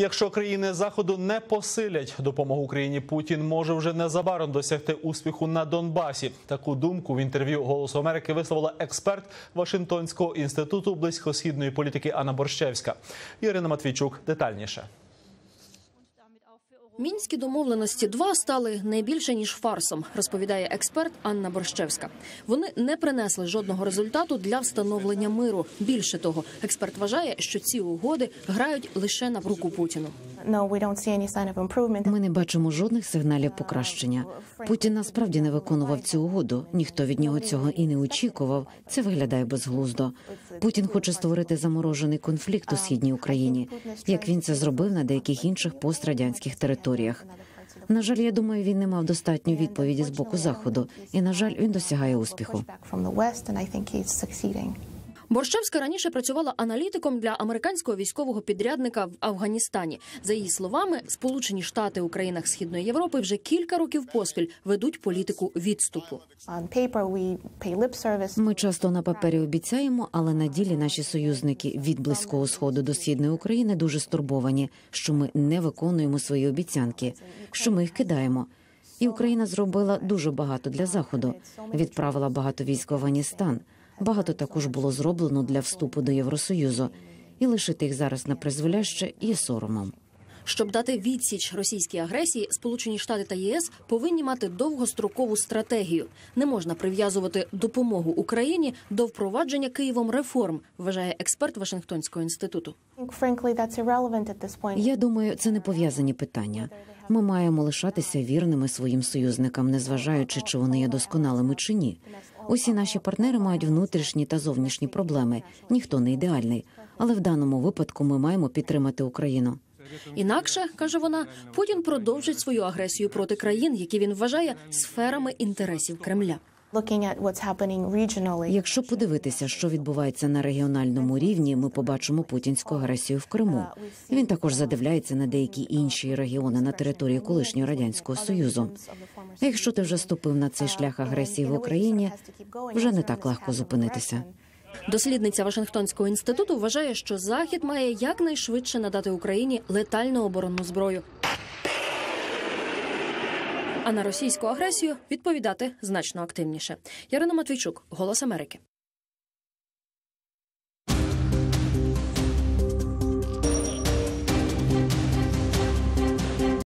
Якщо країни заходу не посилять допомогу Україні, Путін може вже незабаром досягти успіху на Донбасі. Таку думку в інтерв'ю Голосу Америки висловила експерт Вашингтонського інституту близькосхідної політики Анна Борщевська. Ірина Матвійчук детальніше. Мінські домовленості 2 стали не більше ніж фарсом, розповідає експерт Анна Борщевська. Вони не принесли жодного результату для встановлення миру. Більше того, експерт вважає, що ці угоди грають лише на руку Путіну. Ми не бачимо жодних сигналів покращення. Путін насправді не виконував цю угоду. Ніхто від нього цього і не очікував. Це виглядає безглуздо. Путін хоче створити заморожений конфлікт у східній Україні, як він це зробив на деяких інших пострадянських територіях. На жаль, я думаю, він не мав достатньої відповіді з боку заходу, і на жаль, він досягає успіху. Борщевська раніше працювала аналітиком для американського військового підрядника в Афганістані. За її словами, Сполучені Штати у країнах Східної Європи вже кілька років поспіль ведуть політику відступу. Ми часто на папері обіцяємо, але на ділі наші союзники від близького сходу до східної України дуже стурбовані, що ми не виконуємо свої обіцянки, що ми їх кидаємо. І Україна зробила дуже багато для заходу. Відправила багато військ в Афганістан. Багато також було зроблено для вступу до Євросоюзу. І лишити їх зараз на призволяще є соромом. Щоб дати відсіч російській агресії, Сполучені Штати та ЄС повинні мати довгострокову стратегію. Не можна прив'язувати допомогу Україні до впровадження Києвом реформ, вважає експерт Вашингтонського інституту. Я думаю, це не пов'язані питання. Ми маємо лишатися вірними своїм союзникам, незважаючи, чи вони є досконалими чи ні. Усі наші партнери мають внутрішні та зовнішні проблеми. Ніхто не ідеальний, але в даному випадку ми маємо підтримати Україну. Інакше каже вона, Путін продовжить свою агресію проти країн, які він вважає сферами інтересів Кремля. Looking at what's happening regionally, Якщо подивитися, що відбувається на регіональному рівні, ми побачимо путінську агресію в Криму. Він також задивляється на деякі інші регіони на території колишнього радянського союзу. А якщо ти вже ступив на цей шлях агресії в Україні, вже не так легко зупинитися. Дослідниця Вашингтонського інституту вважає, що Захід має якнайшвидше надати Україні летальну оборонну зброю. А на російську агресію відповідати значно активніше. Ярина Матвійчук, Голос Америки.